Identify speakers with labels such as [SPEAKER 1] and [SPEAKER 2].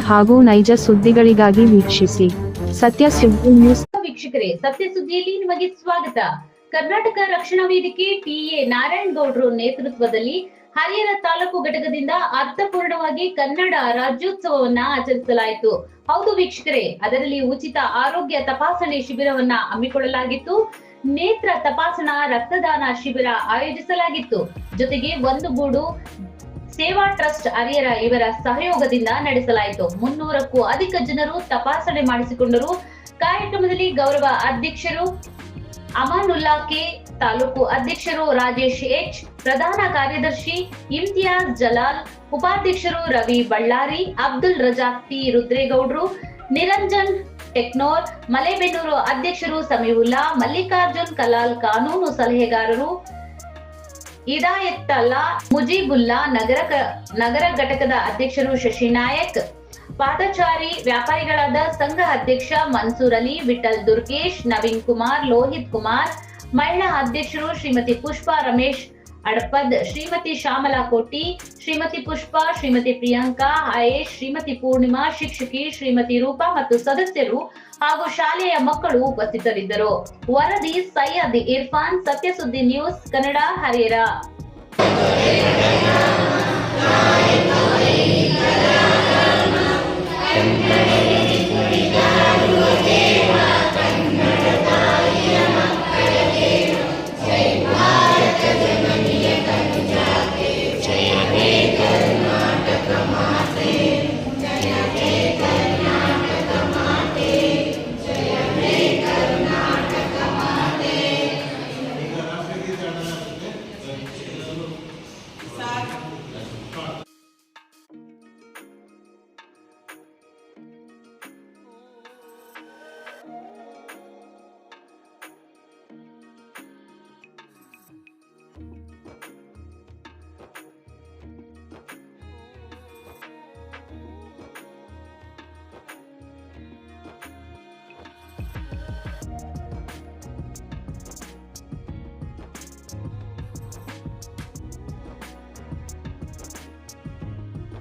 [SPEAKER 1] ಹಾಗೂ ನೈಜ ಸುದ್ದಿಗಳಿಗಾಗಿ ವೀಕ್ಷಿಸಿ ಸತ್ಯ ಸುದ್ದಿ ನ್ಯೂಸ್.
[SPEAKER 2] ವೀಕ್ಷಕರೇ, ಸತ್ಯ ಸುದ್ದಿಯಲ್ಲಿ ನಿಮಗೆ ಸ್ವಾಗತ. ಕರ್ನಾಟಕ ರಕ್ಷಣಾ ವೇದಿಕೆ ಟಿಎ ನಾರಾಯಣಗೌಡರು ನೇತೃತ್ವದಲ್ಲಿ ಹರಿಹರ ತಾಲೂಕು ಘಟಕದಿಂದ ಅರ್ಥಪೂರ್ಣವಾಗಿ ಕನ್ನಡ ರಾಜ್ಯೋತ್ಸವವನ್ನ ಆಚರಿಸಲಾಯಿತು. ಹೌದು ವೀಕ್ಷಕರೇ, ಅದರಲ್ಲಿ ಉಚಿತ ಆರೋಗ್ಯ ತಪಾಸಣೆ ಶಿಬಿರವನ್ನ ಹಮ್ಮಿಕೊಳ್ಳಲಾಗಿತ್ತು. ನೇತ್ರ ತಪಾಸಣಾ ರಕ್ತದಾನ ಶಿಬಿರ ಆಯೋಜಿಸಲಾಗಿತ್ತು. ಜೊತೆಗೆ ಒಂದು ಗೂಡು ಸೇವಾ ಟ್ರಸ್ಟ್ ಅರಿಯರ ಇವರ ಸಹಯೋಗದಿಂದ ನಡೆಸಲಾಯಿತು. ಮುನ್ನೂರಕ್ಕೂ ಅಧಿಕ ಜನರು ತಪಾಸಣೆ ಮಾಡಿಸಿಕೊಂಡರು. ಕಾರ್ಯಕ್ರಮದಲ್ಲಿ ಗೌರವ ಅಧ್ಯಕ್ಷರು ಅಮಾನುಲ್ಲಾ ಕೆ ತಾಲೂಕು ಅಧ್ಯಕ್ಷರು ರಾಜೇಶ್ ಎಚ್, ಪ್ರಧಾನ ಕಾರ್ಯದರ್ಶಿ ಇಮ್ತಿಯಾಜ್ ಜಲಾಲ್, ಉಪಾಧ್ಯಕ್ಷರು ರವಿ ಬಳ್ಳಾರಿ, ಅಬ್ದುಲ್ ರಜಾಕ್ ಪಿ ರುದ್ರೇಗೌಡ್ರು, ನಿರಂಜನ್ ಟೆಕ್ನೋರ್, ಮಲೇಬೆನ್ನೂರು ಅಧ್ಯಕ್ಷರು ಸಮೀವುಲ್ಲಾ, ಮಲ್ಲಿಕಾರ್ಜುನ್ ಕಲಾಲ್ ಕಾನೂನು ಸಲಹೆಗಾರರು ಇದಾಯತ್ತಲ್ಲಾ ಮುಜೀಬುಲ್ಲಾ ನಗರ ನಗರ ಘಟಕದ ಅಧ್ಯಕ್ಷರು ಶಶಿ ನಾಯಕ್. ಪಾದಚಾರಿ ವ್ಯಾಪಾರಿಗಳಾದ ಸಂಘ ಅಧ್ಯಕ್ಷ ಮನ್ಸೂರ್ ಅಲಿ, ವಿಠಲ್ ದುರ್ಗೇಶ್, ನವೀನ್ ಕುಮಾರ್, ಲೋಹಿತ್ ಕುಮಾರ್, ಮಹಿಳಾ ಅಧ್ಯಕ್ಷರು ಶ್ರೀಮತಿ ಪುಷ್ಪಾ ರಮೇಶ್ ಅಡಪದ್, ಶ್ರೀಮತಿ ಶ್ಯಾಮಲಾ ಕೋಟಿ, ಶ್ರೀಮತಿ ಪುಷ್ಪಾ, ಶ್ರೀಮತಿ ಪ್ರಿಯಾಂಕಾ ಆಯೇಶ್ ಶ್ರೀಮತಿ ಪೂರ್ಣಿಮಾ, ಶಿಕ್ಷಕಿ, ಶ್ರೀಮತಿ ರೂಪಾ ಮತ್ತು ಸದಸ್ಯರು ಹಾಗೂ ಶಾಲೆಯ ಮಕ್ಕಳು ಉಪಸ್ಥಿತರಿದ್ದರು. ವರದಿ ಸೈಯದ್ ಇರ್ಫಾನ್, ಸತ್ಯಸುದ್ದಿ ನ್ಯೂಸ್, ಕನ್ನಡ ಹರಿಹರ.